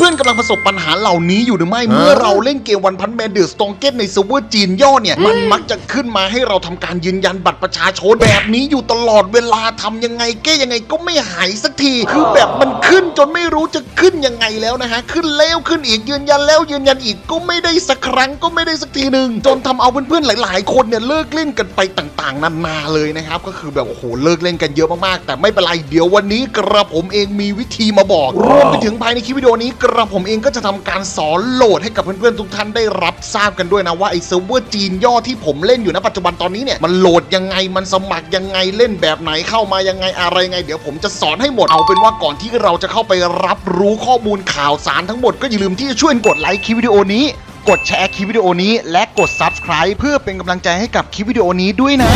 พื่อนๆกำลังประสบปัญหาเหล่านี้อยู่หรือไม่เมื่อเราเล่นเกมวันพันแมนเดอร์สตองเกตในเซิร์ฟเวอร์จีนย่อเนี่ย มันมักจะขึ้นมาให้เราทำการยืนยันบัตรประชาชนแบบนี้อยู่ตลอดเวลาทำยังไงแก้ยังไงก็ไม่หายสักที คือแบบมันขึ้นจนไม่รู้จะขึ้นยังไงแล้วนะฮะ ขึ้นแล้วขึ้นอีกยืนยันแล้วยืนยันอีกก็ไม่ได้สักครั้งก็ไม่ได้สักทีหนึ่งจนทำเอาเพื่อนๆหลาย ๆ คนเนี่ยเลิกเล่นกันไปต่างๆนานาเลยนะครับก็คือแบบโอ้โหเลิกเล่นกันเยอะมากๆ แต่ไม่เป็นไรเดี๋ยววันนี้กระผมเองมีวิธีมาบอกรวมไปถึงภายในคลิปวิดีโอนี้กระผมเองก็จะทำการสอนโหลดให้กับเพื่อนๆทุกท่านได้รับทราบกันด้วยนะว่าไอ้เซิร์ฟเวอร์จีนย่อที่ผมเล่นอยู่ณปัจจุบันตอนนี้เนี่ยมันโหลดยังไงมันสมัครยังไงเล่นแบบไหนเข้ามายังไงอะไรยังไง เดี๋ยวผมจะสอนให้หมดเอาเป็นว่าก่อนที่เราจะเข้าไปรับรู้ข้อมูลข่าวสารทั้งหมดก็อย่าลืมที่จะช่วยกดไลค์คลิปวิดีโอนี้กดแชร์คลิปวิดีโอนี้ และกด subscribe เพื่อเป็นกำลังใจให้กับคลิปวิดีโอนี้ด้วยนะ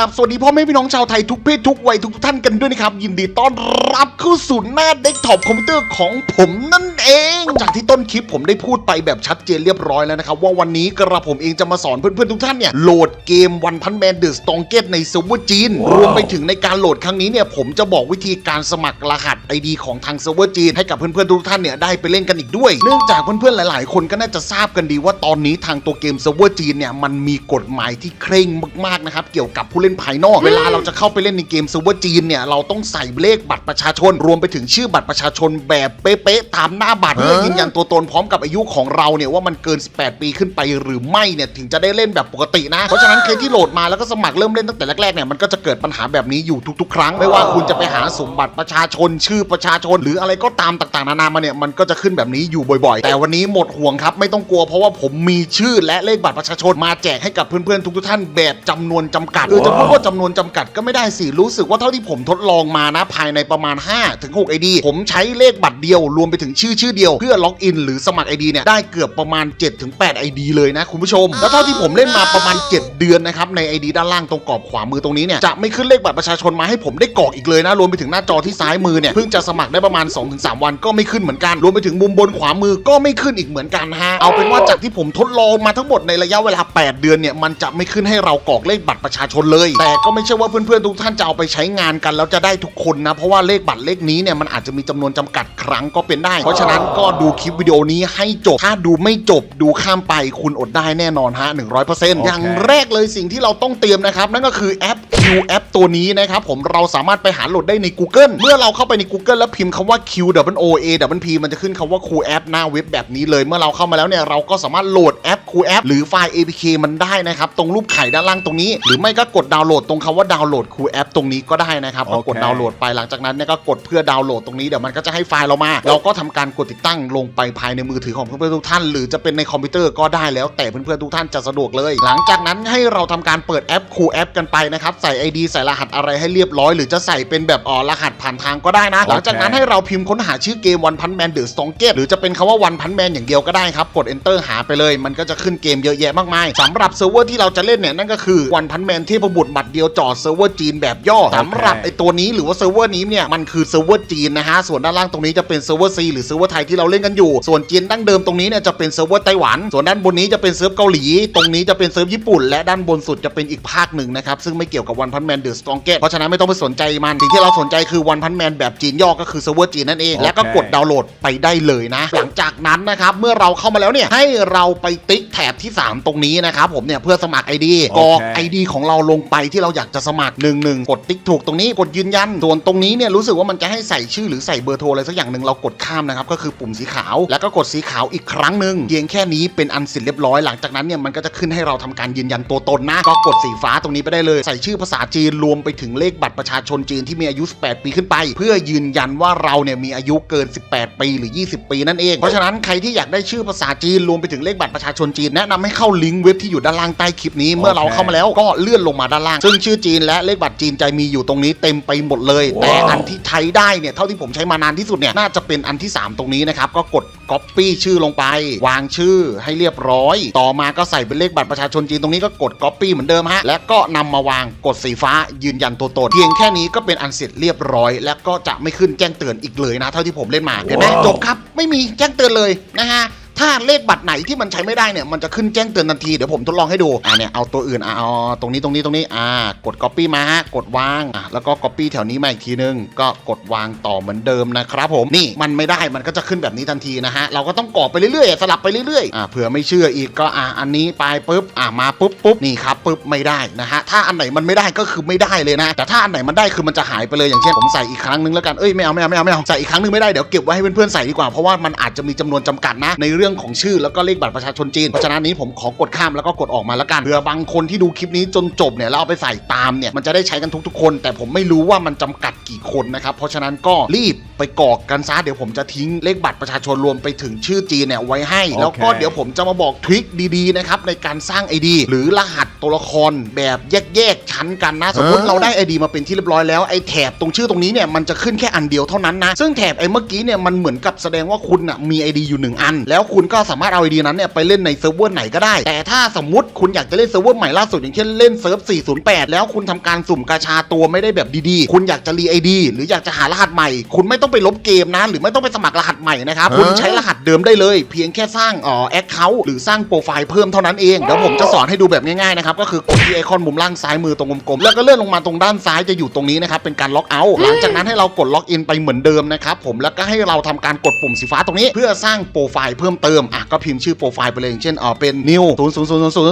ครับสวัสดีพ่อแม่พี่น้องชาวไทยทุกเพศทุกวัยทุกท่านกันด้วยนะครับ ยินดีต้อนรับเข้าสู่หน้าเดสก์ท็อปคอมพิวเตอร์ของผมนั่นเอง จากที่ต้นคลิปผมได้พูดไปแบบชัดเจนเรียบร้อยแล้วนะครับ ว่าวันนี้กระผมเองจะมาสอนเพื่อนๆทุกท่านเนี่ยโหลดเกมวันพันแมนเดอะสตองเกตในเซิร์ฟเวอร์จีนรวมไปถึงในการโหลดครั้งนี้เนี่ยผมจะบอกวิธีการสมัครรหัส ID ของทางเซิร์ฟเวอร์จีนให้กับเพื่อนๆทุกท่านเนี่ยได้ไปเล่นกันอีกด้วย เนื่องจากเพื่อนๆหลาย ๆ คนก็น่าจะทราบกันดีว่าตอนนี้ทางตัวเกมเซิร์ฟเวอร์จีนเนี่ยมันมีกฎหมายที่เคร่งมากๆนะครับเกี่ยวกับผู้เล่นภายนอก เวลาเราจะเข้าไปเล่นในเกมเซิร์ฟเวอร์จีนเนี่ยเราต้องใส่เลขบัตรประชาชน รวมไปถึงชื่อบัตรประชาชนแบบเป๊ะๆตามหน้าบัตรเพื่อยืนยันตัวตนพร้อมกับอายุของเราเนี่ยว่ามันเกิน 18 ปีขึ้นไปหรือไม่เนี่ยถึงจะได้เล่นแบบปกตินะ เพราะฉะนั้นใครที่โหลดมาแล้วก็สมัครเริ่มเล่นตั้งแต่แรกๆเนี่ยมันก็จะเกิดปัญหาแบบนี้อยู่ทุกๆ ครั้งไม่ว่าคุณจะไปหาสมบัติประชาชน ชื่อประชาชน หรืออะไรก็ตามต่างๆนานามาเนี่ยมันก็จะขึ้นแบบนี้อยู่บ่อยๆ แต่วันนี้หมดห่วงครับไม่ต้องกลัวเพราะว่าผมมีชื่อและเลขบัตรประชาชนมาแจกให้กับเพื่อนๆทุกๆท่านแบบจำนวนจำกัดเออจะพูดว่าจำนวนจำกัดก็ไม่ได้สิ รู้สึกว่าเท่าที่ผมทดลองมานะ ภายในประมาณ 5 ถึง 6 ID ผมใช้เลขบัตรเดียว รวมไปถึงชื่อชื่อเดียว เพื่อล็อกอินหรือสมัคร ID เนี่ย ได้เกือบประมาณ 7 ถึง 8 ID เลยนะคุณผู้ชม แล้วเท่าที่ผมเล่นมาประมาณ 7 เดือนนะครับ ใน ID ด้านล่างตรงกรอบขวามือตรงนี้เนี่ย จะไม่ขึ้นเลขบัตรประชาชนมาให้ผมได้กรอกอีกเลยนะ รวมไปถึงหน้าจอที่ซ้ายมือเนี่ย เพิ่งจะสมัครได้ประมาณ 2-3 วันก็ไม่ขึ้นเหมือนกัน รวมไปถึงมุมบนขวามือก็ไม่ขึ้นอีกเหมือนกันฮะ เอาเป็นว่าจากที่ผมทดลองมาทั้งหมดในระยะเวลา 8 เดือนเนี่ย มันจะไม่ขึ้นให้เรากรอกเลขบัตรประชาชนเลยแต่ก็ไม่ใช่ว่าเพื่อนๆทุกท่านจะเอาไปใช้งานกันแล้วจะได้ทุกคนนะ เพราะว่าเลขบัตรเลขนี้เนี่ยมันอาจจะมีจำนวนจำกัดครั้งก็เป็นได้ เพราะฉะนั้นก็ดูคลิปวิดีโอนี้ให้จบ ถ้าดูไม่จบดูข้ามไปคุณอดได้แน่นอนฮะ100%อย่างแรกเลยสิ่งที่เราต้องเตรียมนะครับนั่นก็คือแอป Q แอป ตัวนี้นะครับผมเราสามารถไปหาโหลดได้ใน Google เมื่อเราเข้าไปใน Google แล้วพิมพ์คำว่า Q W O A W P มันจะขึ้นคำว่า Q App หน้าเว็บแบบนี้เลย เมื่อเราเข้ามาแล้วเนี่ยเราก็สามารถโหลดแอป Q App หรือไฟล์ APK มันได้นะครับตรงรูปไข่ด้านล่างตรงนี้ หรือไม่ก็กดดาวน์โหลดตรงคำว่าดาวน์โหลด Q App ตรงนี้ก็ได้นะครับก็กดโอเคดาวน์โหลดไปหลังจากนั้นเนี่ยก็กดเพื่อดาวน์โหลดตรงนี้เดี๋ยวมันก็จะให้ไฟล์เรามา เราก็ทำการกดติดตั้งลงไปภายในมือถือของเพื่อนๆทุกท่าน หรือจะเป็นในคอมพิวเตอร์ก็ได้แล้วแต่เพื่อนๆทุกท่านจะสะดวกเลย หลังจากนั้นให้เราทำการเปิดแอป Q App กันไปนะครับใส่ ID ใส่รหัสอะไรให้เรียบร้อย หรือจะใส่เป็นแบบอ๋อรหัสผ่านทางก็ได้นะ หลังจากนั้นให้เราพิมพ์ค้นหาชื่อเกมวันพันแมนเดอะสตองเกตหรือจะเป็นคำว่าวันพันแมนอย่างเดียวก็ได้ครับ กด enter หาไปเลย มันก็จะขึ้นเกมเยอะแยะมากมายสำหรับเซิร์ฟเวอร์ที่เราจะเล่นเนี่ยนั่นก็คือวันพันแมนเทพบุตรบัตรเดียวจอเซิร์ฟเวอร์จีนแบบย่อสำหรับไอตัวนี้หรือว่าเซิร์ฟเวอร์นี้เนี่ยมันคือเซิร์ฟเวอร์จีนนะฮะส่วนด้านล่างตรงนี้จะเป็นเซิร์ฟเวอร์ซีหรือเซิร์ฟเวอร์ไทยที่เราเล่นกันอยู่ ส่วนจีนดั้งเดิมตรงนี้เนี่ยจะเป็นเซิร์ฟเวอร์ไต้หวัน ส่วนด้านบนนี้จะเป็นเซิร์ฟเกาหลี ตรงนี้จะเป็นเซิร์ฟญี่ปุ่น และด้านบนสุดจะเป็นอีกภาคหนึ่งนะครับซึ่งไม่เกี่ยวกับวันพันแมนเดอะสตองเกตเพราะฉะนั้นไม่ต้องไปสนใจมัน สิ่งที่เราสนใจคือวันพันแมนแบบจีนย่อก็คือเซิร์ฟเวอร์จีนนั่นเอง และก็กดดาวน์โหลดไปได้เลยนะ หลังจากนั้นนะครับ เมื่อเราเข้ามาแล้วเนี่ย ให้เราไปติ๊กแถบที่ 3 ตรงนี้นะครับผมเนี่ยเพื่อสมัคร ID กรอกโอเค ID ของเราลงไปที่เราอยากจะสมัครหนึ่งหนึ่งกดติ๊กถูกตรงนี้กดยืนยันส่วนตรงนี้เนี่ยรู้สึกว่ามันจะให้ใส่ชื่อหรือใส่เบอร์โทรอะไรสักอย่างหนึ่งเรากดข้ามนะครับก็คือปุ่มสีขาว แล้วก็กดสีขาวอีกครั้งหนึ่งเพียงแค่นี้เป็นอันเสร็จเรียบร้อยหลังจากนั้นเนี่ยมันก็จะขึ้นให้เราทำการยืนยันตัวตนนะก็กดสีฟ้าตรงนี้ไปได้เลยใส่ชื่อภาษาจีนรวมไปถึงเลขบัตรประชาชนจีนที่มีอายุ 18 ปีขึ้นไป เพื่อยืนยันว่าเราเนี่ยมีอายุเกิน 18 ปีหรือ 20 ปีนั่นเอง เพราะฉะนั้นใครที่อยากได้ชื่อภาษาจีนรวมไปถึงเลขบัตรประชาชนจีนแนะนำให้เข้าลิงก์เว็บที่อยู่ด้านล่างใต้คลิปนี้เมื่อเราเข้ามาแล้วก็เลื่อนลงมาด้านล่าง ซึ่งชื่อจีนและเลขบัตรจีนจะมีอยู่ตรงนี้เต็มไปหมดเลย แต่อันที่ใช้ได้เนี่ยเท่าที่ผมใช้มานานที่สุดเนี่ยน่าจะเป็นอันที่ 3 ตรงนี้นะครับก็กด Copy ชื่อลงไป วางชื่อให้เรียบร้อย ต่อมาก็ใส่เป็นเลขบัตรประชาชนจีนตรงนี้ก็กด Copy เหมือนเดิมฮะและก็นำมาวางกดสีฟ้ายืนยันตัวตนเพียงแค่นี้ก็เป็นอันเสร็จเรียบร้อย และก็จะไม่ขึ้นแจ้งเตือนอีกเลยนะ เท่าที่ผมเล่นมาเห็นไหมจบครับ ไม่มีแจ้งเตือนเลยนะฮะ ถ้าเลขบัตรไหนที่มันใช้ไม่ได้เนี่ย มันจะขึ้นแจ้งเตือนทันที เดี๋ยวผมทดลองให้ดู อ่าเนี่ย เอาตัวอื่น อะเอาตรงนี้ตรงนี้ตรงนี้ อ่า กด copy มาฮะกดวาง อะแล้วก็ copy แถวนี้มาอีกทีนึง ก็กดวางต่อเหมือนเดิมนะครับผม นี่ มันไม่ได้ มันก็จะขึ้นแบบนี้ทันทีนะฮะ เราก็ต้องกรอกไปเรื่อยๆ สลับไปเรื่อยๆ อ่า เผื่อไม่เชื่ออีกก็ อะอันนี้ไปปุ๊บ อะมาปุ๊บปุ๊บนี่ครับปุ๊บ ไม่ได้นะฮะ ถ้าอันไหนมันไม่ได้ก็คือไม่ได้เลยนะ แต่ถ้าอันไหนมันได้คือมันจะหายไปเลย อย่างเช่นผมใส่อีกครั้งนึงแล้วกัน เอ้ยไม่เอาไม่เอาไม่เอาไม่เอาใส่อีกครั้งนึงไม่ได้เดี๋ยวเก็บไว้ให้เพื่อนๆใส่ดีกว่าเพราะว่ามันอาจจะมีจำนวนจำกัดนะในเรื่องของชื่อแล้วก็เลขบัตรประชาชนจีน เพราะฉะนั้นนี้ผมขอกดข้ามแล้วก็กดออกมาแล้วกันเผื่อบางคนที่ดูคลิปนี้จนจบเนี่ยแล้วเอาไปใส่ตามเนี่ยมันจะได้ใช้กันทุกๆคน แต่ผมไม่รู้ว่ามันจำกัดกี่คนนะครับเพราะฉะนั้นก็รีบ ไปกรอกกันซะเดี๋ยวผมจะทิ้งเลขบัตรประชาชนรวมไปถึงชื่อจีนเนี่ยไว้ให้แล้วก็โอเคเดี๋ยวผมจะมาบอกทริคดีๆนะครับในการสร้าง ID หรือรหัสตัวละครแบบแยกๆชั้นกันนะสมมติเราได้ ID มาเป็นที่เรียบร้อยแล้วไอ้แถบตรงชื่อตรงนี้เนี่ยมันจะขึ้นแค่อันเดียวเท่านั้นนะซึ่งแถบไอ้เมื่อกี้เนี่ยมันเหมือนกับแสดงว่าคุณน่ะมี ID อยู่หนึ่งอัน แล้วคุณก็สามารถเอา ID นั้นเนี่ยไปเล่นในเซิร์ฟเวอร์ไหนก็ได้ แต่ถ้าสมมติคุณอยากจะเล่นเซิร์ฟเวอร์ใหม่ล่าสุดอย่างเช่นเล่นเซิร์ฟ 408 แล้วคุณทำการสุ่มกาชาตัวไม่ได้แบบดีๆ คุณอยากจะรี ID หรืออยากจะหารหัสใหม่ คุณไม่ต้องไปลบเกมนะหรือไม่ต้องไปสมัครรหัสใหม่นะครับคุณใช้รหัสเดิมได้เลย เพียงแค่สร้างอ๋อแอคเคาท์หรือสร้างโปรไฟล์เพิ่มเท่านั้นเองเดี๋ยวผมจะสอนให้ดูแบบง่ายๆนะครับก็คือกดที่ไอคอนมุมล่างซ้ายมือตรงกลมๆแล้วก็เลื่อนลงมาตรงด้านซ้ายจะอยู่ตรงนี้นะครับเป็นการล็อกเอาท์หลังจากนั้นให้เรากดล็อกอินไปเหมือนเดิมนะครับผมแล้วก็ให้เราทำการกดปุ่มสีฟ้าตรงนี้ เพื่อสร้างโปรไฟล์เพิ่มเติมอะก็พิมพ์ชื่อโปรไฟล์ไปเลยอย่างเช่นเออเป็น new 0 0 0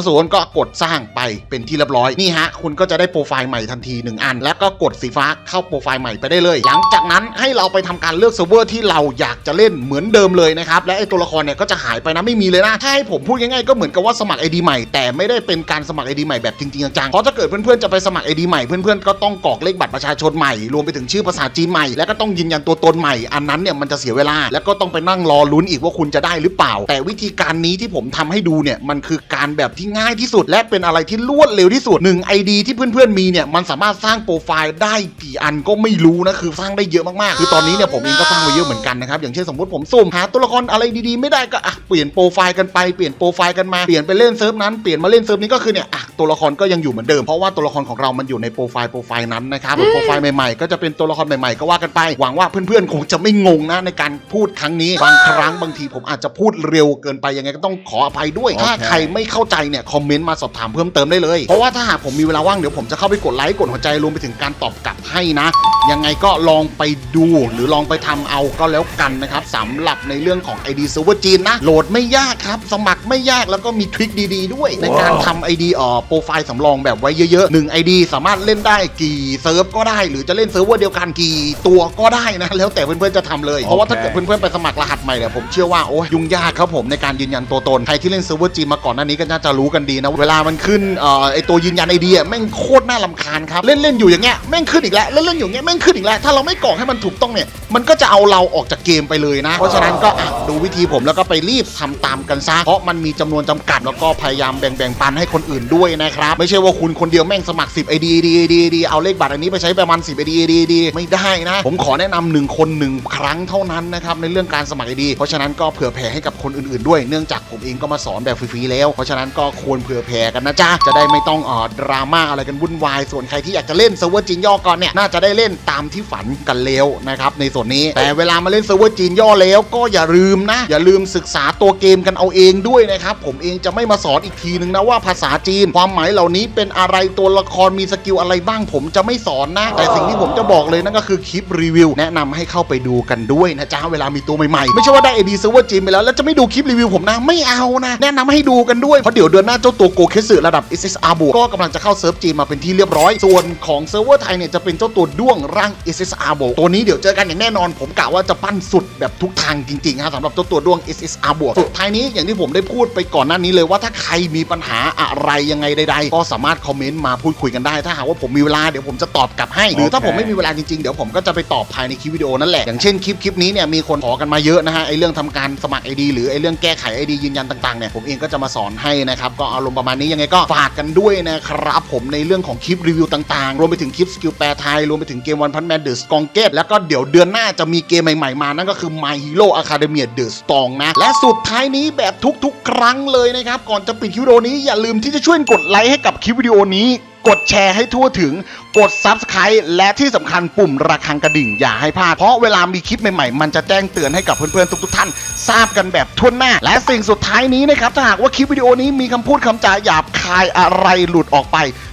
0 0 0ก็กดสร้างไปเป็นที่เรียบร้อยนี่ฮะคุณก็จะได้โปรไฟล์ใหม่ทันทีหนึ่งอัน แล้วก็กดสีฟ้าเข้าโปรไฟล์ใหม่ไปได้เลย หลังจากนั้นให้เราไปทำการเลือกเซิร์ฟเวอร์ที่เราอยากจะเล่นเหมือนเดิมเลยนะครับ และไอตัวละครเนี่ยก็จะหายไปนะไม่มีเลยนะ ถ้าให้ผมพูดง่ายๆก็เหมือนกับว่าสมัคร ID ใหม่แต่ไม่ได้เป็นการสมัคร ID ใหม่แบบจริงๆจังๆเพราะถ้าเกิดเพื่อนๆจะไปสมัคร ID ใหม่เพื่อนๆก็ต้องกรอกเลขบัตรประชาชนใหม่รวมไปถึงชื่อภาษาจีนใหม่แล้วก็ต้องยืนยันตัวตนใหม่อันนั้นเนี่ยมันจะเสียเวลา แล้วก็ต้องไปนั่งรอลุ้นอีกว่าคุณจะได้หรือเปล่า แต่วิธีการนี้ที่ผมทำให้ดูเนี่ยมันคือการแบบที่ง่ายที่สุด และเป็นอะไรที่รวดเร็วที่สุด 1 ID ที่เพื่อนๆมีเนี่ยมันสามารถสร้างโปรไฟล์ได้กี่อันก็ไม่รู้นะคือสร้างได้เยอะมากๆ คือตอนนี้เนี่ยผมเองก็สร้างไว้เยอะเหมือนกันนะครับอย่างเช่นสมมติผมสุ่มหาตัวละครอะไรดีๆไม่ได้ก็อะเปลี่ยนโปรไฟล์กันไปเปลี่ยนโปรไฟล์กันมาเปลี่ยนไปเล่นเซิร์ฟนั้นเปลี่ยนมาเล่นเซิร์ฟนี้ก็คือเนี่ยอะตัวละครก็ยังอยู่เหมือนเดิมเพราะว่าตัวละครของเรามันอยู่ในโปรไฟล์โปรไฟล์นั้นนะครับโปรไฟล์ใหม่ๆก็จะเป็นตัวละครใหม่ๆก็ว่ากันไปหวังว่าเพื่อนๆคงจะไม่งงนะในการพูดครั้งนี้บางครั้งบางทีผมอาจจะพูดเร็วเกินไปยังไงก็ต้องขออภัยด้วย ถ้าโอเคใครไม่เข้าใจเนี่ยคอมเมนต์มาสอบถามเพิ่มเติมได้เลย เพราะว่าถ้าหากผมมีเวลาว่างเดี๋ยวผมจะเข้าไปกดไลค์กดหัวใจรวมไปถึงการตอบกลับให้นะ ยังไงก็ลองไปดูหรือลองไปทำเอาก็แล้วกันนะครับสำหรับในเรื่องของ ID Server จีนนะ โหลดไม่ยากครับ สมัครไม่ยากแล้วก็มีทริคดี ๆ ด้วย ในการทำ ID เอ่อโปรไฟล์สำรองแบบไว้เยอะๆ1 ID สามารถเล่นได้กี่เซิร์ฟก็ได้ หรือจะเล่นเซิร์ฟเวอร์เดียวกันกี่ตัวก็ได้นะ แล้วแต่เพื่อนๆจะทำเลย เพราะว่าถ้าเกิดเพื่อนๆไปสมัครรหัสใหม่เนี่ยผมเชื่อว่าโอ้ยยุ่งยากครับผมในการยืนยันตัวตนใครที่เล่นเซิร์ฟเวอร์จีนมาก่อนหน้านี้ก็น่าจะรู้กันดีนะเวลามันขึ้นเอ่อไอตัวยืนยันไอเดียแม่งโคตรน่าลำคาญครับเล่นๆอยู่อย่างเงี้ยแม่งขึ้นอีกแล้วเล่นๆอยู่อย่างเงี้ยแม่งขึ้นอีกแล้วถ้าเราไม่กรอกให้มันถูกต้องเนี่ยมันก็จะเอาเราออกจากเกมไปเลยนะ เพราะฉะนั้นก็อะดูวิธีผมแล้วก็ไปรีบทำตามกันซะเพราะมันมีจำนวนจำกัดแล้วก็พยายามแบ่งๆปันให้คนอื่นด้วยนะครับ ไม่ใช่ว่าคุณคนเดียวแม่งสมัคร 10 ID ดีดีดีเอาเลขบัตรอันนี้ไปใช้ประมาณ 10 ID ดีดีไม่ได้นะ ผมขอแนะนำหนึ่งคนหนึ่งครั้งเท่านั้นนะครับในเรื่องการสมัคร ID เพราะฉะนั้นก็เผื่อแผ่ให้กับคนอื่นๆด้วย เนื่องจากผมเองก็มาสอนแบบฟรีๆแล้ว เพราะฉะนั้นก็ควรเผื่อแผ่กันนะจ๊ะจะได้ไม่ต้องเอ่อดราม่าอะไรกันวุ่นวายส่วนใครที่อยากจะเล่นเซิร์ฟเวอร์จีนย่อก่อนเนี่ยน่าจะได้เล่นตามที่ฝันกันแล้วนะครับในส่วนนี้ แต่เวลามาเล่นเซิร์ฟเวอร์จีนย่อแล้วก็อย่าลืมนะ อย่าลืมศึกษาตัวเกมกันเอาเองด้วยนะครับ ผมเองจะไม่มาสอนอีกทีนึงนะว่าภาษาจีน ความหมายเหล่านี้เป็นอะไรตัวละครมีสกิลอะไรบ้าง ผมจะไม่สอนนะ แต่สิ่งที่ผมจะบอกเลยนั่นก็คือคลิปรีวิวแนะนำให้เข้าไปดูกันด้วยนะจ๊ะเวลามีตัวใหม่ๆไม่ใช่ว่าได้ AD เซิร์ฟเวอร์จีนไปแล้วแล้วจะไม่ดูคลิปรีวิวผมนะไม่เอานะ แนะนำให้ดูกันด้วยเพราะเดี๋ยวเดือนหน้าเจ้าตัวโกเคสึระดับ SSR บวกก็กำลังจะเข้าเซิร์ฟจีนมาเป็นที่เรียบร้อยส่วนของเซิร์ฟเวอร์ไทยเนี่ยจะเป็นเจ้าตัวด้วงร่าง SSR บวกตัวนี้เดี๋ยวเจอกันอย่างแน่นอนผมกะว่าจะปั้นสุดแบบทุกทางจริงๆฮะสำหรับเจ้าตัวด้วง SSR บวกสุดท้ายนี้อย่างที่ผมได้พูดไปก่อนหน้านี้เลยว่าถ้าใครมีปัญหาอะไรยังไงใดๆ ก็สามารถคอมเมนต์มาพูดคุยกันได้ ถ้าหากว่าผมมีเวลาเดี๋ยวผมจะตอบกลับให้ หรือถ้าผมไม่มีเวลาจริงๆ เดี๋ยวผมก็จะไปตอบภายในคลิปวิดีโอนั่นแหละ อย่างเช่นคลิปคลิปนี้เนี่ยมีคนขอกันมาเยอะนะฮะไอเรื่องทำการสมัคร ID หรือไอเรื่องแก้ไข ID ยืนยันต่างๆเนี่ยผมเองก็จะมาสอนให้นะครับก็อารมณ์ประมาณนี้ยังไงก็ฝากกันด้วยนะครับผมในเรื่องของคลิปรีวิวต่างๆ รวมไปถึงคลิปสกิลแปลไทยรวมไปถึงเกมวันพันแมนเดอะสกองเกตแล้วก็เดี๋ยวเดือนหน้าจะมีเกมใหม่ๆ มานั่นก็คือ My Hero Academia The Strong นะ และสุดท้ายนี้แบบทุกๆ ครั้งเลยนะครับ ก่อนจะปิดคลิปวิดีโอนี้อย่าลืมที่จะช่วยกดไลค์ให้กับคลิปวิดีโอนี้กดแชร์ให้ทั่วถึง กด Subscribe และที่สำคัญปุ่มระฆังกระดิ่งอย่าให้พลาด เพราะเวลามีคลิปใหม่ๆ มันจะแจ้งเตือนให้กับเพื่อนๆ ทุกๆท่าน ทราบกันแบบทั่วหน้า และสิ่งสุดท้ายนี้นะครับ ถ้าหากว่าคลิปวิดีโอนี้มีคำพูดคำจาหยาบคายอะไรหลุดออกไป